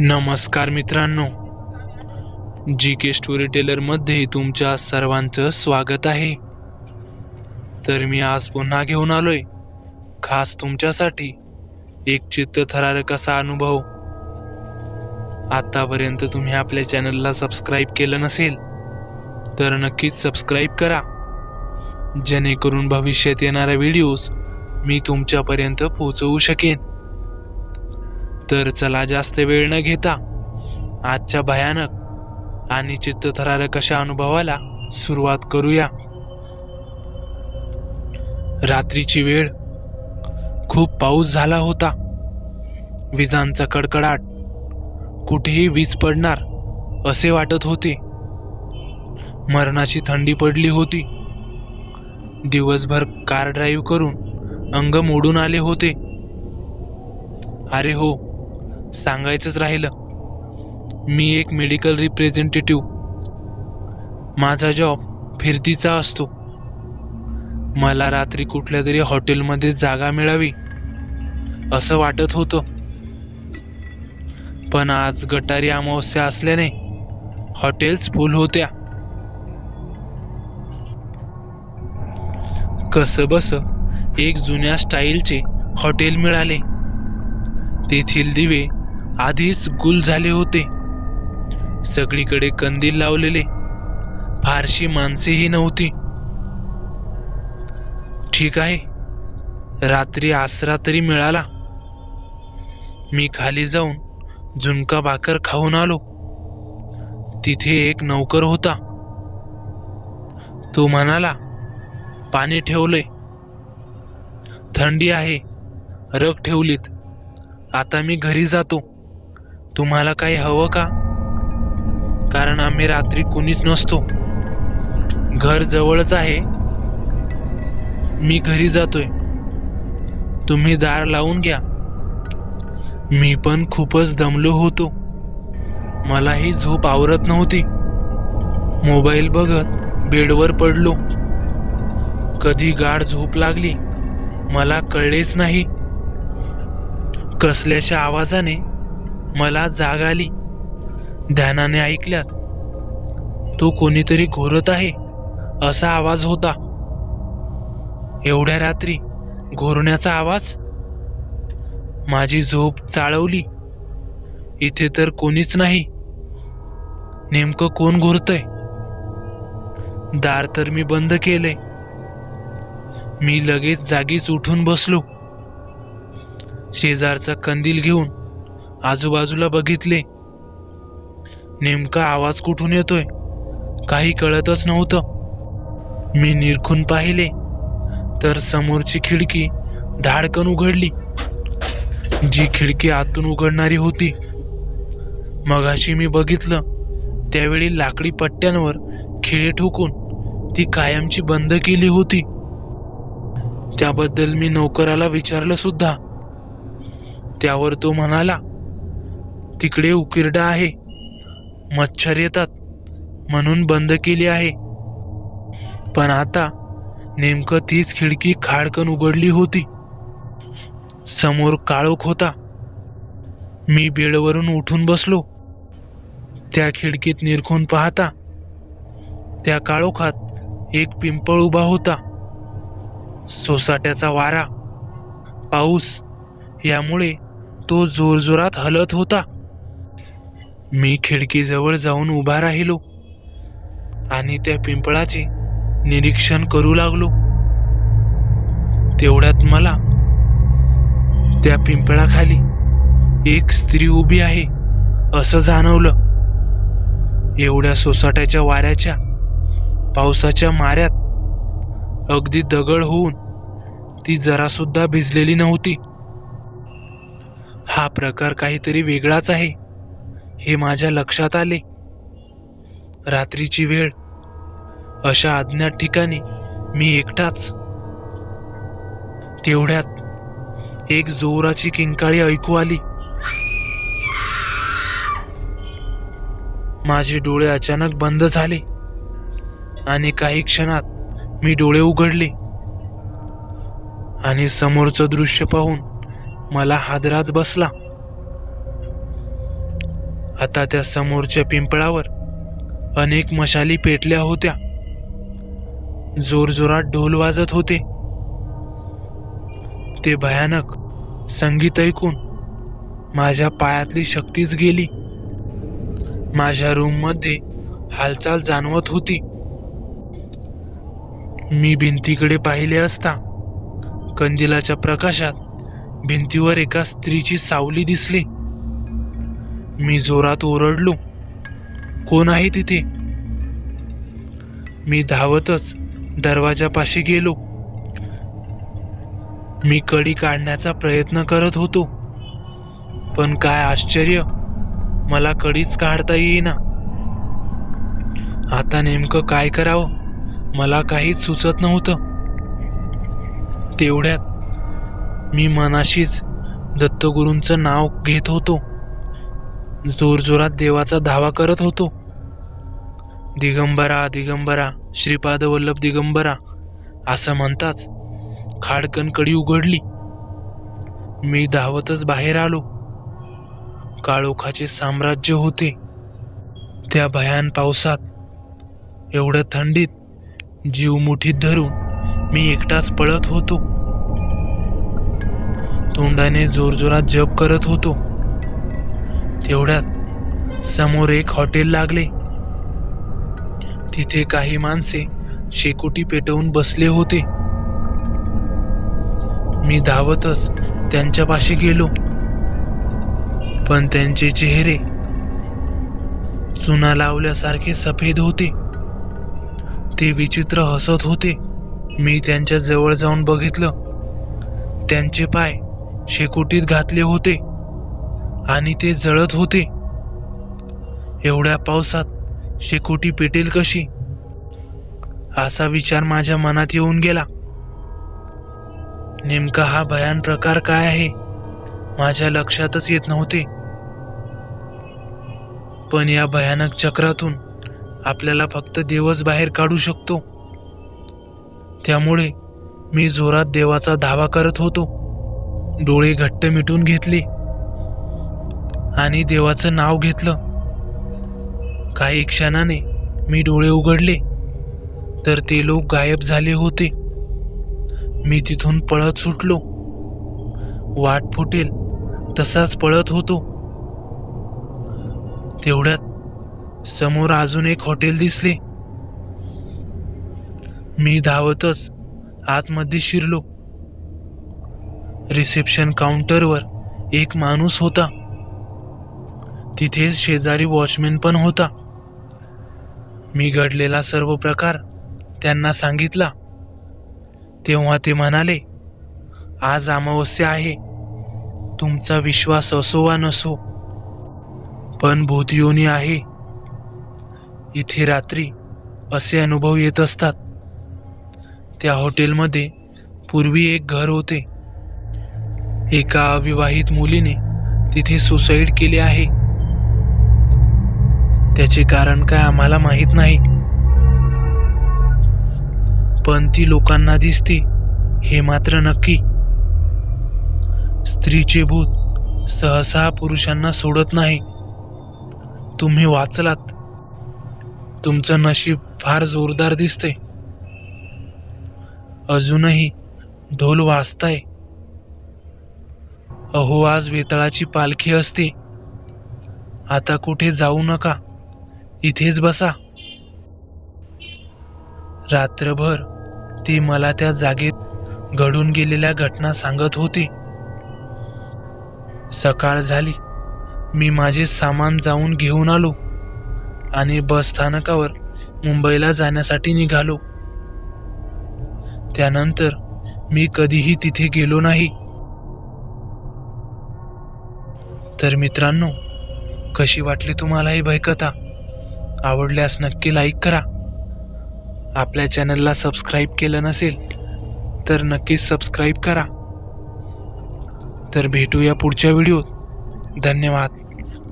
नमस्कार मित्रांनो. जी के स्टोरी टेलरमध्ये तुमच्या सर्वांचं स्वागत आहे. तर मी आज पुन्हा घेऊन आलोय. खास तुमच्यासाठी एक चित्तथरारक असा अनुभव. आतापर्यंत तुम्ही आपल्या चॅनलला सबस्क्राईब केलं नसेल तर नक्कीच सबस्क्राईब करा. जेणेकरून भविष्यात येणाऱ्या व्हिडिओज मी तुमच्यापर्यंत पोहोचवू शकेन. तर चला जास्त वेळ न घेता आजच्या भयानक आणि चित्तथरारक अशा अनुभवाला सुरुवात करूया. रात्रीची वेळ खूप पाऊस झाला होता. विजांचा कडकडाट कुठेही वीज पडणार असे वाटत होते. मरणाची थंडी पडली होती. दिवसभर कार ड्राईव्ह करून अंग मोडून आले होते. अरे हो सांगायचंच राहिलं. मी एक मेडिकल रिप्रेझेंटेटिव्ह माझा जॉब फिरतीचा असतो. मला रात्री कुठल्या तरी हॉटेलमध्ये जागा मिळावी असं वाटत होतं. पण आज गटारी अमावस्या असल्याने हॉटेल्स फुल होत्या. कसबस एक जुन्या स्टाईलचे हॉटेल मिळाले. तेथील दिवे आधीच गुल झाले होते. सगळीकडे कंदील लावलेले. फारशी माणसेही नव्हती. ठीक आहे. रात्री आसरा तरी मिळाला. मी खाली जाऊन झुणका भाकर खाऊन आलो. तिथे एक नौकर होता. तो म्हणाला पाणी ठेवलंय. थंडी आहे. रग ठेवलीत. आता मी घरी जातो. तुम्हाला काही हवं का? कारण आम्ही रात्री कुणीच नसतो. घर जवळच आहे. मी घरी जातोय. तुम्ही दार लावून घ्या. मी पण खूपच दमलो होतो. मलाही झोप आवरत नव्हती. मोबाईल बघत बेडवर पडलो. कधी गाढ झोप लागली मला कळलेच नाही. कसल्याच्या आवाजाने मला जाग आली. ध्यानाने ऐकल्यात. तो कोणीतरी घोरत आहे असा आवाज होता. एवढ्या रात्री घोरण्याचा आवाज? माझी झोप चाळवली. इथे तर कोणीच नाही. नेमकं कोण घोरतय? दार तर मी बंद केले. मी लगेच जागीच उठून बसलो. शेजारचा कंदील घेऊन आजूबाजूला बघितले. नेमका आवाज कुठून येतोय? काही कळतच नव्हतं. मी निरखून पाहिले. तर समोरची खिडकी धाडकन उघडली. जी खिडकी आतून उघडणारी होती. मगाशी मी बघितलं. त्यावेळी लाकडी पट्ट्यांवर खिळे ठोकून ती कायमची बंद केली होती. त्याबद्दल मी नोकराला विचारलं सुद्धा. त्यावर तो म्हणाला तिकडे उकिरडा आहे. मच्छर येतात. म्हणून बंद केली आहे. पण आता नेमकं तीच खिडकी खाडकन उघडली होती. समोर काळोख होता. मी बेडवरून उठून बसलो. त्या खिडकीत निरखून पाहता त्या काळोखात एक पिंपळ उभा होता. सोसाट्याचा वारा पाऊस यामुळे तो जोरजोरात हलत होता. मी खिडकीजवळ जाऊन उभा राहिलो आणि त्या पिंपळाचे निरीक्षण करू लागलो. तेवढ्यात मला त्या पिंपळाखाली एक स्त्री उभी आहे असं जाणवलं. एवढ्या सोसाट्याच्या वाऱ्याच्या पावसाच्या माऱ्यात अगदी दगड होऊन ती जरासुद्धा भिजलेली नव्हती. हा प्रकार काहीतरी वेगळाच आहे. हे माझ्या लक्षात आले. रात्रीची वेळ. अशा अज्ञात ठिकाणी मी एकटाच. तेवढ्यात एक जोराची किंकाळी ऐकू आली. माझे डोळे अचानक बंद झाले आणि काही क्षणात मी डोळे उघडले. आणि समोरचं दृश्य पाहून मला हादराच बसला. आता त्या समोरच्या पिंपळावर अनेक मशाली पेटल्या होत्या. जोरजोरात ढोल वाजत होते. ते भयानक संगीत ऐकून माझ्या पायातली शक्तीच गेली. माझ्या रूममध्ये हालचाल जाणवत होती. मी भिंतीकडे पाहिले असता कंदिलाच्या प्रकाशात भिंतीवर एका स्त्रीची सावली दिसली. मी जोरात ओरडलो. कोण आहे तिथे? मी धावतच दरवाजापाशी गेलो. मी कडी काढण्याचा प्रयत्न करत होतो. पण काय आश्चर्य मला कडीच काढता येईना. आता नेमकं काय करावं? मला काहीच सुचत नव्हतं. तेवढ्यात मी मनाशीच दत्तगुरूंचं नाव घेत होतो. जोरजोरात देवाचा धावा करत होतो. दिगंबरा दिगंबरा श्रीपाद वल्लभ दिगंबरा असं म्हणताच खाडकन कडी उघडली. मी धावतच बाहेर आलो. काळोखाचे साम्राज्य होते. त्या भयान पावसात एवढ्या थंडीत जीव मुठीत धरून मी एकटाच पळत होतो. तोंडाने जोरजोरात जप करत होतो. तेवढ्यात समोर एक हॉटेल लागले. तिथे काही माणसे शेकोटी पेटवून बसले होते. मी धावतच त्यांच्यापाशी गेलो. पण त्यांचे चेहरे चुना लावल्यासारखे सफेद होते. ते विचित्र हसत होते. मी त्यांच्या जवळ जाऊन बघितलं. त्यांचे पाय शेकोटीत घातले होते. आणि ते जळत होते. एवढ्या पावसात शेकोटी पेटेल कशी? असा विचार माझ्या मनात येऊन गेला. नेमका हा भयान प्रकार काय आहे? माझ्या लक्षातच येत नव्हते. पण या भयानक चक्रातून आपल्याला फक्त देवच बाहेर काढू शकतो. त्यामुळे मी जोरात देवाचा धावा करत होतो. डोळे घट्ट मिटून घेतले. आणि देवाचं नाव घेतलं. काही क्षणाने मी डोळे उघडले तर ते लोक गायब झाले होते. मी तिथून पळत सुटलो. वाट फुटेल तसाच पळत होतो. तेवढ्यात समोर अजून एक हॉटेल दिसले. मी धावतच आतमध्ये शिरलो. रिसेप्शन काउंटरवर एक माणूस होता. तिथेच शेजारी वॉचमॅन पण होता. मी घडलेला सर्व प्रकार त्यांना सांगितला. तेव्हा ते म्हणाले आज अमावस्या आहे. तुमचा विश्वास असो वा नसो पण भूतयोनी आहे. इथे रात्री असे अनुभव येत असतात. त्या हॉटेलमध्ये पूर्वी एक घर होते. एका अविवाहित मुलीने तिथे सुसाईड केले आहे. त्याचे कारण काय आम्हाला माहीत नाही. पण ती लोकांना दिसते हे मात्र नक्की. स्त्रीचे भूत सहसा पुरुषांना सोडत नाही. तुम्ही वाचलात. तुमचं नशीब फार जोरदार दिसते. अजूनही ढोल वाजताय. अहो आज वेताळाची पालखी असते. आता कुठे जाऊ नका. इथेच बसा. रात्रभर ती मला त्या जागेत घडून गेलेल्या घटना सांगत होती. सकाळ झाली. मी माझे सामान जाऊन घेऊन आलो आणि बस स्थानकावर मुंबईला जाण्यासाठी निघालो. त्यानंतर मी कधीही तिथे गेलो नाही. तर मित्रांनो कशी वाटली तुम्हाला ही भयकथा आवडल्यास नक्की लाईक करा. आपल्या चॅनलला सबस्क्राईब केलं नसेल तर नक्कीच सबस्क्राईब करा. तर भेटूया पुढच्या व्हिडिओत धन्यवाद.